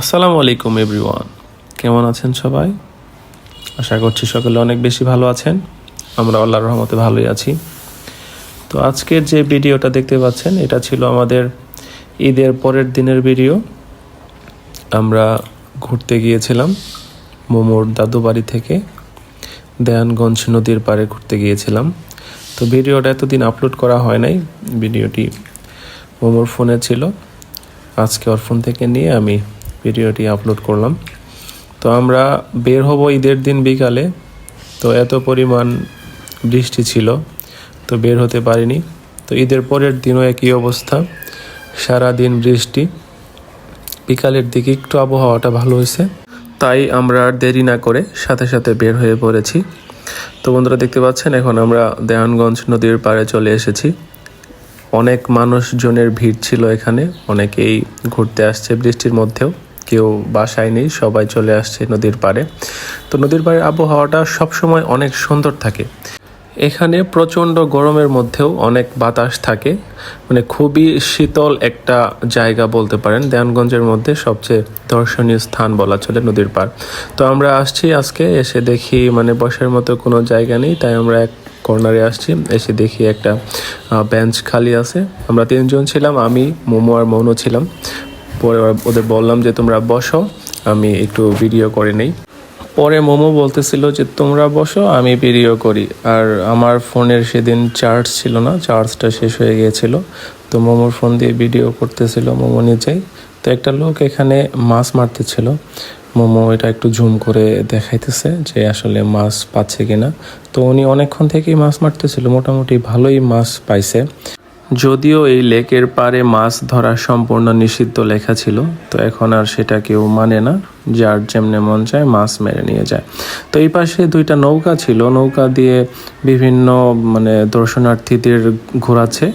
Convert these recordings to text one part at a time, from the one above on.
আসসালামু আলাইকুম, এভরিওয়ান। কেমন আছেন সবাই? আশা করছি সকলে অনেক বেশি ভালো আছেন। আমরা আল্লাহর রহমতে ভালোই আছি। তো আজকের যে ভিডিওটা দেখতে পাচ্ছেন, এটা ছিল আমাদের ঈদের পরের দিনের ভিডিও। আমরা ঘুরতে গিয়েছিলাম মোমোর দাদু বাড়ি থেকে। দেয়ানগঞ্জ নদীর পাড়ে ঘুরতে গিয়েছিলাম। তো ভিডিওটা এতদিন আপলোড করা হয় নাই, ভিডিওটি মোমোর ফোনে ছিল। আজকে ওর ফোন থেকে নিয়ে আমি ভিডিওটি আপলোড করলাম। তো আমরা বের হব ঈদের দিন বিকালে। তো এত পরিমাণ বৃষ্টি ছিল, তো বের হতে পারিনি। তো ঈদের পরের দিনও একই অবস্থা সারা দিন বৃষ্টি। বিকালের দিকে একটু আবহাওয়াটা ভালো হয়েছে, তাই আমরা আর দেরি না করে সাথে সাথে বের হয়ে পড়েছি। তো বন্ধুরা দেখতে পাচ্ছেন, এখন আমরা দেওয়ানগঞ্জ নদীর পাড়ে চলে এসেছি। অনেক মানুষজনের ভিড় ছিল এখানে, অনেকেই ঘুরতে আসছে বৃষ্টির মধ্যেও। কেউ বাসায় নেই, সবাই চলে আসছে নদীর পাড়ে। তো নদীর পাড়ের আবহাওয়াটা সবসময় অনেক সুন্দর থাকে। এখানে প্রচণ্ড গরমের মধ্যেও অনেক বাতাস থাকে। মানে খুবই শীতল একটা জায়গা বলতে পারেন। দেয়ানগঞ্জের মধ্যে সবচেয়ে দর্শনীয় স্থান বলা চলে নদীর পাড়। তো আমরা আসছি আজকে, এসে দেখি মানে বসার মতো কোনো জায়গা নেই, তাই আমরা এক কর্নারে আসছি। এসে দেখি একটা বেঞ্চ খালি আছে। আমরা তিনজন ছিলাম, আমি, মোমো আর মৌন ছিলাম। পরে ওদের বললাম যে, তোমরা বসো, আমি একটু ভিডিও করে নেই। পরে মোমো বলতেছিল যে, তোমরা বসো, আমি ভিডিও করি। আর আমার ফোনের সেদিন চার্জ ছিল না চার্জটা শেষ হয়ে গিয়েছিল। তো মোমোর ফোন দিয়ে ভিডিও করতেছিল মোমো নিচেই তো একটা লোক এখানে মাছ মারতেছিল। মোমো এটা একটু জুম করে দেখাইতেছে যে, আসলে মাছ পাচ্ছে কিনা। তো উনি অনেকক্ষণ থেকেই মাছ মারতেছিল, মোটামুটি ভালোই মাছ পাইছে। যদিও এই লেকের পারে মাছ ধরা সম্পূর্ণ নিষিদ্ধ লেখা ছিল, তো এখন আর সেটা কেউ মানে না, যার যেমনে মন চায় মাছ মেরে নিয়ে যায়। তো এই পাশে দুইটা নৌকা ছিল, নৌকা দিয়ে বিভিন্ন মানে দর্শনার্থীদের ঘোরাচ্ছে।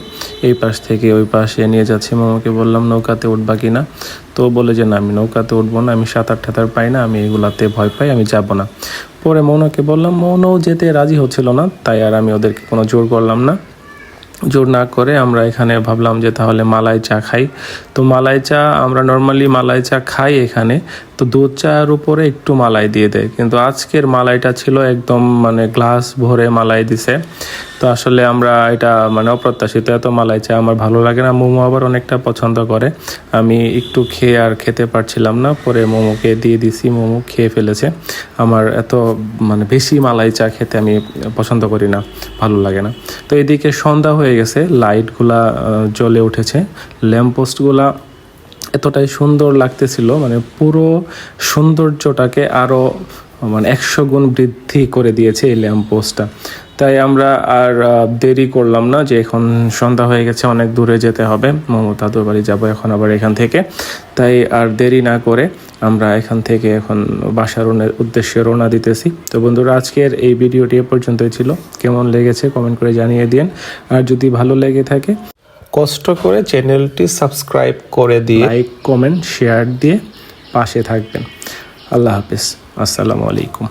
এই পাশ থেকে ওই পাশে নিয়ে যাচ্ছে। মামাকে বললাম, নৌকাতে উঠবা কিনা তো বলে যে, না, আমি নৌকাতে উঠবো না, আমি সাঁতার ঠাতার পাই না, আমি এগুলাতে ভয় পাই, আমি যাব না। পরে মৌনকে বললাম, মৌনও যেতে রাজি হচ্ছিল না, তাই আর আমি ওদেরকে কোনো জোর করলাম না। জোর না করে আমরা এখানে ভাবলাম যে তাহলে মালাই চা খাই। তো মালাই চা আমরা নর্মালি মালাই চা খাই এখানে। তো দুধ চার উপরে একটু মালাই দিয়ে দেয়। কিন্তু আজকের মালাইটা ছিল একদম মানে গ্লাস ভরে মালাই দিছে। তো আসলে আমরা এটা মানে অপ্রত্যাশিত, এত মালাই চা আমার ভালো লাগে না। মোমো আবার অনেকটা পছন্দ করে। আমি একটু খেয়ে আর খেতে পারছিলাম না, পরে মোমোকে দিয়ে দিছি, মোমো খেয়ে ফেলেছে। আমার এত মানে বেশি মালাই চা খেতে আমি পছন্দ করি না, ভালো লাগে না। তো এদিকে সন্ধ্যা হয়ে গেছে, লাইটগুলা জ্বলে উঠেছে। ল্যাম্পপোস্টগুলা এতটাই সুন্দর লাগতেছিল মানে পুরো সৌন্দর্যটাকে আরও মানে একশো গুণ বৃদ্ধি করে দিয়েছে এই ল্যাম্প পোস্টটা। তাই আমরা আর দেরি করলাম না যে এখন সন্ধ্যা হয়ে গেছে, অনেক দূরে যেতে হবে। মোমো দাদুর বাড়ি যাব এখন আবার এখান থেকে। তাই আর দেরি না করে আমরা এখান থেকে এখন বাসার উদ্দেশ্যে রওনা দিতেছি। তো বন্ধুরা, আজকের এই ভিডিওটি এ পর্যন্তই ছিল। কেমন লেগেছে কমেন্ট করে জানিয়ে দিন। আর যদি ভালো লেগে থাকে কষ্ট করে চ্যানেলটি সাবস্ক্রাইব করে দিয়ে লাইক কমেন্ট শেয়ার দিয়ে পাশে থাকবেন। আল্লাহ হাফিজ। আসসালামু আলাইকুম।